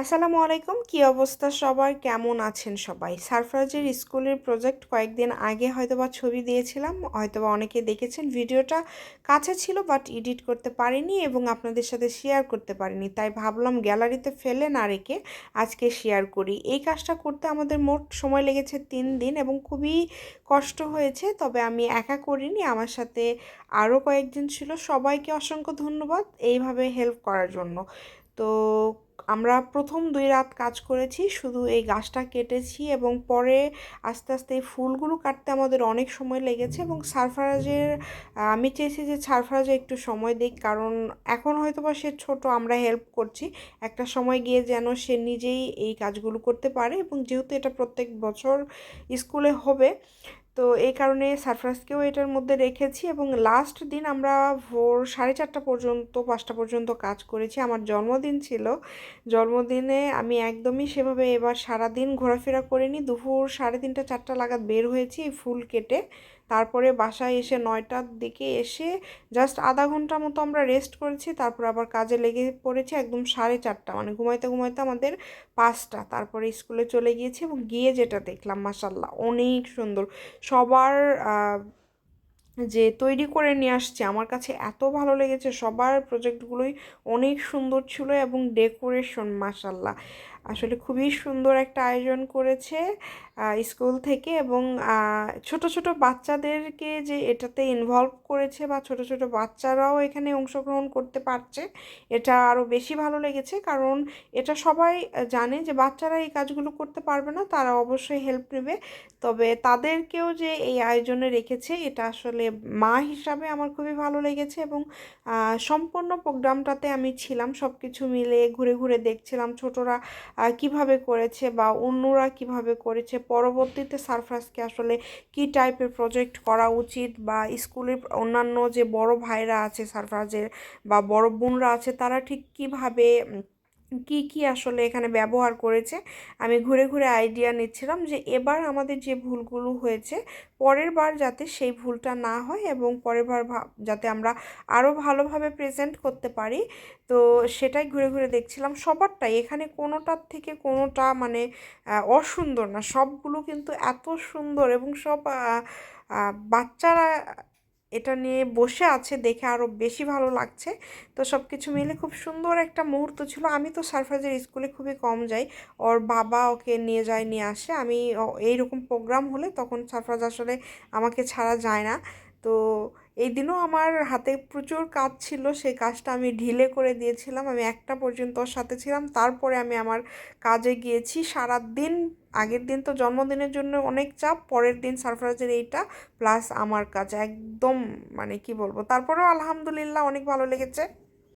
আসসালামু আলাইকুম। কি অবস্থা? সবার কেমন আছেন সবাই? সারফরাজের স্কুলের প্রজেক্ট কয়েকদিন আগে হয়তোবা ছবি দিয়েছিলাম, হয়তোবা অনেকে দেখেছেন। ভিডিওটা কাছে ছিল, বাট এডিট করতে পারিনি এবং আপনাদের সাথে শেয়ার করতে পারিনি। তাই ভাবলাম গ্যালারিতে ফেলে না রেখে আজকে শেয়ার করি। এই কাজটা করতে আমাদের মোট সময় লেগেছে তিন দিন এবং খুবই কষ্ট হয়েছে, তবে আমি একা করিনি, আমার সাথে আরও কয়েকজন ছিল। সবাইকে অসংখ্য ধন্যবাদ এইভাবে হেল্প করার জন্য। তো আমরা প্রথম দুই রাত কাজ করেছি, শুধু এই গাছটা কেটেছি এবং পরে আস্তে আস্তে এই ফুলগুলো কাটতে আমাদের অনেক সময় লেগেছে এবং সারফারাজের আমি চেয়েছি যে সারফারাজে একটু সময় দিক কারণ এখন হয়তো বা সে ছোটো, আমরা হেল্প করছি। একটা সময় গিয়ে যেন সে নিজেই এই কাজগুলো করতে পারে এবং যেহেতু এটা প্রত্যেক বছর স্কুলে হবে তো এই কারণে সারফ্রাসকেও এটার মধ্যে রেখেছি এবং লাস্ট দিন আমরা ভোর সাড়ে চারটা পর্যন্ত, পাঁচটা পর্যন্ত কাজ করেছি। আমার জন্মদিন ছিল। জন্মদিনে আমি একদমই সেভাবে এবার সারাদিন ঘোরাফেরা করিনি। দুপুর সাড়ে তিনটা, চারটা লাগাত বের হয়েছি ফুল কেটে। তারপরে বাসায় এসে নয়টার দিকে এসে জাস্ট আধা ঘণ্টা মতো আমরা রেস্ট করেছি, তারপর আবার কাজে লেগে পড়েছি একদম সাড়ে চারটা মানে ঘুমাইতে ঘুমাইতে আমাদের পাঁচটা, তারপরে স্কুলে চলে গিয়েছি এবং গিয়ে যেটা দেখলাম মাসাল্লাহ অনেক সুন্দর। সবার যে তৈরি করে নিয়ে আসছে, আমার কাছে এত ভালো লেগেছে। সবার প্রজেক্টগুলোই অনেক সুন্দর ছিল এবং ডেকোরেশন মাসাল্লাহ আসলে খুবই সুন্দর একটা আয়োজন করেছে স্কুল থেকে এবং ছোট ছোট বাচ্চাদেরকে যে এটাতে ইনভলভ করেছে বা ছোট ছোট বাচ্চারাও এখানে অংশগ্রহণ করতে পারছে, এটা আরও বেশি ভালো লেগেছে। কারণ এটা সবাই জানে যে বাচ্চারা এই কাজগুলো করতে পারবে না, তারা অবশ্যই হেল্প নেবে। তবে তাদেরকেও যে এই আয়োজনে রেখেছে, এটা আসলে মা হিসাবে আমার খুবই ভালো লেগেছে এবং সম্পূর্ণ প্রোগ্রামটাতে আমি ছিলাম সব কিছু মিলে ঘুরে ঘুরে দেখছিলাম ছোটরা কীভাবে করেছে বা অন্যরা কীভাবে করেছে। পরবর্তীতে সারফরাজকে আসলে কি টাইপের প্রজেক্ট করা উচিত বা স্কুলের অন্যান্য যে বড় ভাইরা আছে সারফরাজের বা বড় বোনরা আছে, তারা ঠিক কীভাবে কি কি আসলে এখানে ব্যবহার করেছে? আমি ঘুরে ঘুরে আইডিয়া নিচ্ছিলাম যে এবার আমাদের যে ভুলগুলো হয়েছে, পরের বার যাতে সেই ভুলটা না হয় এবং পরের বার যাতে আমরা আরও ভালোভাবে প্রেজেন্ট করতে পারি। তো সেটাই ঘুরে ঘুরে দেখছিলাম। সবারটাই, এখানে কোনোটার থেকে কোনোটা মানে অসুন্দর না। সবগুলো কিন্তু এত সুন্দর এবং সব বাচ্চারা এটা নিয়ে বসে আছে দেখে আরও বেশি ভালো লাগছে। তো সব কিছু মিলে খুব সুন্দর একটা মুহূর্ত ছিল। আমি তো সারফাজের স্কুলে খুবই কম যাই। ওর বাবা ওকে নিয়ে যায়, নিয়ে আসে। আমি এইরকম প্রোগ্রাম হলে তখন সারফাজ আসলে আমাকে ছাড়া যায় না। তো এই দিনও আমার হাতে প্রচুর কাজ ছিল, সেই কাজটা আমি ঢিলে করে দিয়েছিলাম। আমি একটা পর্যন্ত সাথে ছিলাম, তারপরে আমি আমার কাজে গিয়েছি। সারা দিন আগের দিন তো জন্মদিনের জন্য অনেক চাপ, পরের দিন সারফরাজের এইটা প্লাস আমার কাজ একদম মানে কি বলব, তারপরেও আলহামদুলিল্লাহ অনেক ভালো লেগেছে।